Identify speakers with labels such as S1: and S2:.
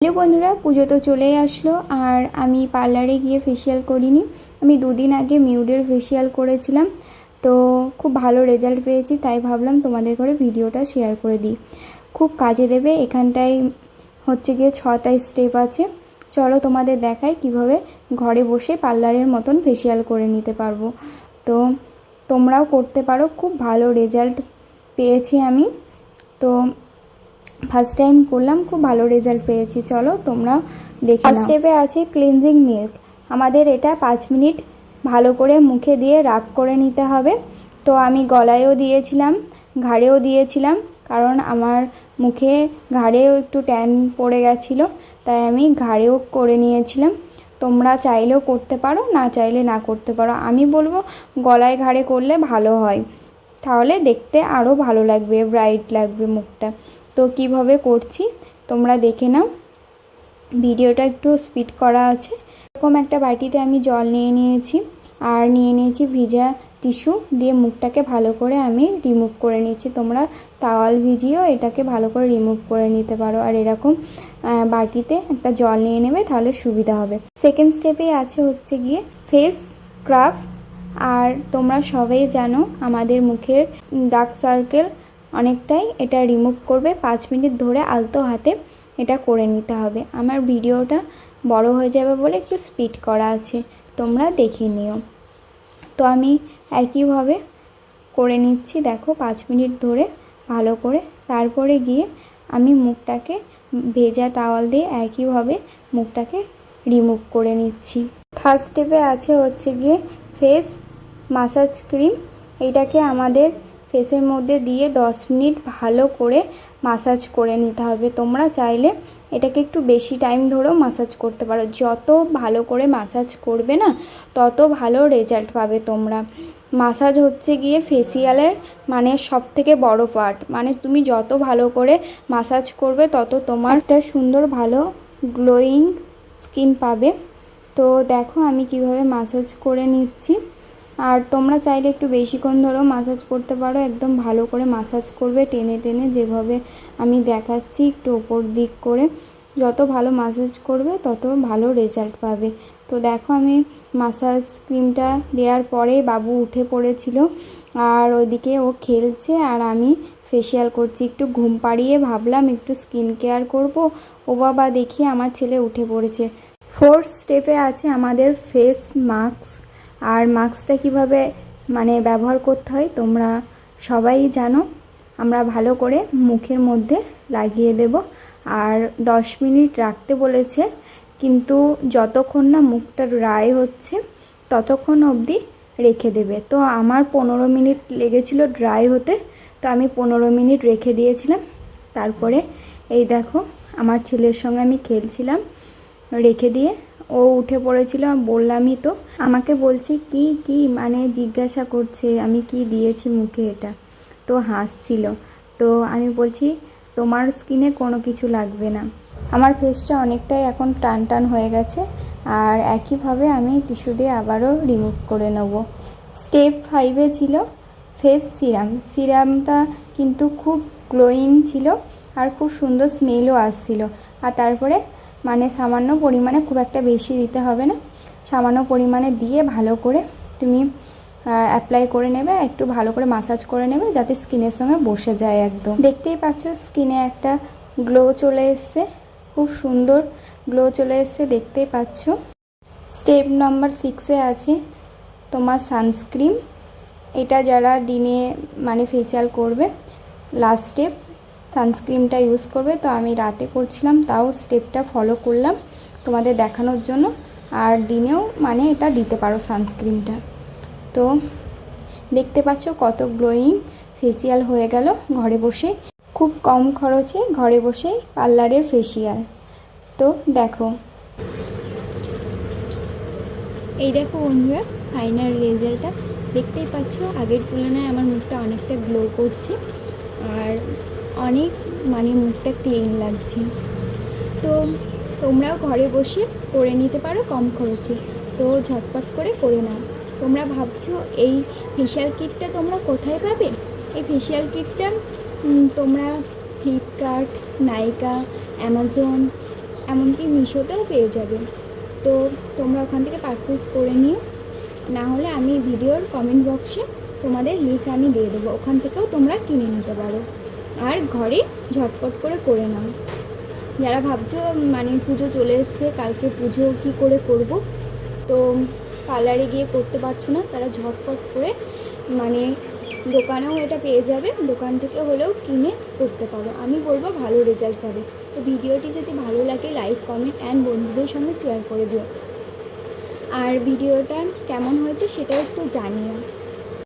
S1: Hello বন্ধুরা, পুজো তো চলেই আসলো আর আমি পার্লারে গিয়ে ফেসিয়াল করিনি। আমি দুদিন আগে মিউডের ফেসিয়াল করেছিলাম, তো খুব ভালো রেজাল্ট পেয়েছি, তাই ভাবলাম তোমাদের করে ভিডিওটা শেয়ার করে দিই। খুব কাজে দেবে, এখানটায় হচ্ছে গিয়ে ছটা স্টেপ আছে। চলো তোমাদের দেখাই কীভাবে ঘরে বসে পার্লারের মতন ফেসিয়াল করে নিতে পারব। তো তোমরাও করতে পারো, খুব ভালো রেজাল্ট পেয়েছি আমি। তো ফার্স্ট টাইম করলাম, খুব ভালো রেজাল্ট পেয়েছি। চলো তোমরা দেখে ফার্স্ট স্টেপে আছে ক্লিনজিং মিল্ক আমাদের এটা পাঁচ মিনিট ভালো করে মুখে দিয়ে রাব করে নিতে হবে। তো আমি গলায়ও দিয়েছিলাম, ঘাড়েও দিয়েছিলাম, কারণ আমার মুখে ঘাড়েও একটু ট্যান পড়ে গেছিল, তাই আমি ঘাড়েও করে নিয়েছিলাম। তোমরা চাইলেও করতে পারো, না চাইলে না করতে পারো। আমি বলব, গলায় ঘাড়ে করলে ভালো হয়। তাহলে দেখতে আরও ভালো লাগবে ব্রাইট লাগবে মুখটা। তো কীভাবে করছি, তোমরা দেখে নাও। ভিডিওটা একটু স্পিড করা আছে। এরকম একটা বাটিতে আমি জল নিয়ে নিয়েছি, আর নিয়ে নিয়েছি ভিজা টিস্যু দিয়ে মুখটাকে ভালো করে আমি রিমুভ করে নিচ্ছি। তোমরা তাওয়াল ভিজিয়েও এটাকে ভালো করে রিমুভ করে নিতে পারো। আর এরকম বাটিতে একটা জল নিয়ে নেবে তাহলে সুবিধা হবে। সেকেন্ড স্টেপে আছে হচ্ছে গিয়ে ফেস স্ক্রাব। আর তোমরা সবাই জানো আমাদের মুখের ডার্ক সার্কেল অনেকটাই এটা রিমুভ করবে। পাঁচ মিনিট ধরে আলতো হাতে এটা করে নিতে হবে। আমার ভিডিওটা বড় হয়ে যাবে বলে একটু স্পিড করা আছে। তোমরা দেখে নিও। তো আমি একইভাবে করে নিচ্ছি। দেখো, পাঁচ মিনিট ধরে ভালো করে। তারপরে গিয়ে আমি মুখটাকে ভেজা টাওয়াল দিয়ে একইভাবে মুখটাকে রিমুভ করে নিচ্ছি। থার্ড স্টেপে আছে হচ্ছে গিয়ে ফেস মাসাজ ক্রিম এইটাকে আমাদের ফেসের মধ্যে দিয়ে দশ মিনিট ভালো করে মাসাজ করে নিতে হবে। তোমরা চাইলে এটাকে একটু বেশি টাইম ধরেও মাসাজ করতে পারো। যত ভালো করে মাসাজ করবে না, তত ভালো রেজাল্ট পাবে তোমরা। মাসাজ হচ্ছে গিয়ে ফেসিয়ালের মানে সব থেকে বড় পার্ট মানে তুমি যত ভালো করে মাসাজ করবে, তত তোমার একটা সুন্দর ভালো গ্লোয়িং স্কিন পাবে। তো দেখো আমি কীভাবে মাসাজ করে নিচ্ছি। আর তোমরা চাইলে একটু বেশিক্ষণ ধরেও মাসাজ করতে পারো। একদম ভালো করে মাসাজ করবে টেনে টেনে যেভাবে আমি দেখাচ্ছি একটু ওপর দিক করে। যত ভালো মাসাজ করবে, তত ভালো রেজাল্ট পাবে। তো দেখো আমি মাসাজ ক্রিমটা দেওয়ার পরে বাবু উঠে পড়েছিল আর ওইদিকে ও খেলছে আর আমি ফেসিয়াল করছি। একটু ঘুম পাড়িয়ে ভাবলাম একটু স্কিন কেয়ার করব। ও বাবা দেখি আমার ছেলে উঠে পড়েছে। ফোর্থ স্টেপে আছে আমাদের ফেস মাস্ক আর মাস্কটা কীভাবে মানে ব্যবহার করতে হয় তোমরা সবাই জানো। আমরা ভালো করে মুখের মধ্যে লাগিয়ে দেব। আর দশ মিনিট রাখতে বলেছে, কিন্তু যতক্ষণ না মুখটা ড্রাই হচ্ছে, ততক্ষণ অবধি রেখে দেবে। তো আমার পনেরো মিনিট লেগেছিল ড্রাই হতে, তো আমি পনেরো মিনিট রেখে দিয়েছিলাম। তারপরে এই দেখো, আমার ছেলের সঙ্গে আমি খেলছিলাম। রেখে দিয়ে ও উঠে পড়েছিল বললামই তো। আমাকে বলছে, কি কি? মানে জিজ্ঞাসা করছে, আমি কি দিয়েছি মুখে এটা? তো হাসছিল। তো আমি বলছি, তোমার স্কিনে কোনো কিছু লাগবে না। আমার ফেসটা অনেকটাই এখন টান টান হয়ে গেছে, আর একইভাবে আমি টিস্যু দিয়ে আবারও রিমুভ করে নেব। স্টেপ ফাইভে ছিল ফেস সিরাম সিরামটা কিন্তু খুব গ্লোয়িং ছিল, আর খুব সুন্দর স্মেলও আসছিল। আর তারপরে মানে সামান্য পরিমাণে খুব একটা বেশি দিতে হবে না। সামান্য পরিমাণে দিয়ে ভালো করে তুমি অ্যাপ্লাই করে নেবে, একটু ভালো করে মাসাজ করে নেবে যাতে স্কিনের সঙ্গে বসে যায় একদম। দেখতেই পাচ্ছ স্কিনে একটা গ্লো চলে এসছে, খুব সুন্দর গ্লো চলে এসছে, দেখতেই পাচ্ছ। স্টেপ নম্বর সিক্সে আছে তোমার সানস্ক্রিন এটা যারা দিনে মানে ফেসিয়াল করবে লাস্ট স্টেপ সানস্ক্রিনটা ইউজ করবে, তো আমি রাতে করছিলাম, তাও স্টেপটা ফলো করলাম তোমাদের দেখানোর জন্য। আর দিনেও মানে এটা দিতে পারো সানস্ক্রিনটা তো দেখতে পাচ্ছ কত গ্লোয়িং ফেসিয়াল হয়ে গেল ঘরে বসে। খুব কম খরচে ঘরে বসেই পার্লারের ফেসিয়াল তো দেখো। এই দেখো বন্ধুরা ফাইনাল রেজাল্টটা দেখতেই পাচ্ছ আগের তুলনায় আমার মুখটা অনেকটা গ্লো করছে। আর অনেক মানে মুখটা ক্লিন লাগছে। তো তোমরাও ঘরে বসে করে নিতে পারো কম খরচে। তো ঝটপট করে করে নাও। তোমরা ভাবছ এই ফেশিয়াল কিটটা তোমরা কোথায় পাবে? এই ফেশিয়াল কিটটা তোমরা ফ্লিপকার্ট নাইকা অ্যামাজন এমনকি মিশোতেও পেয়ে যাবে। তো তোমরা ওখান থেকে পারচেস করে নিও। না হলে আমি ভিডিওর কমেন্ট বক্সে তোমাদের লিঙ্ক আমি দিয়ে দেবো। ওখান থেকেও তোমরা কিনে নিতে পারো। আর ঘরে ঝটপট করে করে নাও। যারা ভাবছ মানে পুজো চলে এসছে, কালকে পুজো কি করে করব, তো পার্লারে গিয়ে করতে পারছ না, তারা ঝটপট করে মানে দোকানেও এটা পেয়ে যাবে, দোকান থেকে হলেও কিনে করতে পারো। আমি বলব ভালো রেজাল্ট পাবে। তো ভিডিওটি যদি ভালো লাগে লাইক কমেন্ট অ্যান্ড বন্ধুদের সঙ্গে শেয়ার করে দিও। আর ভিডিওটা কেমন হয়েছে সেটাও একটু জানিও।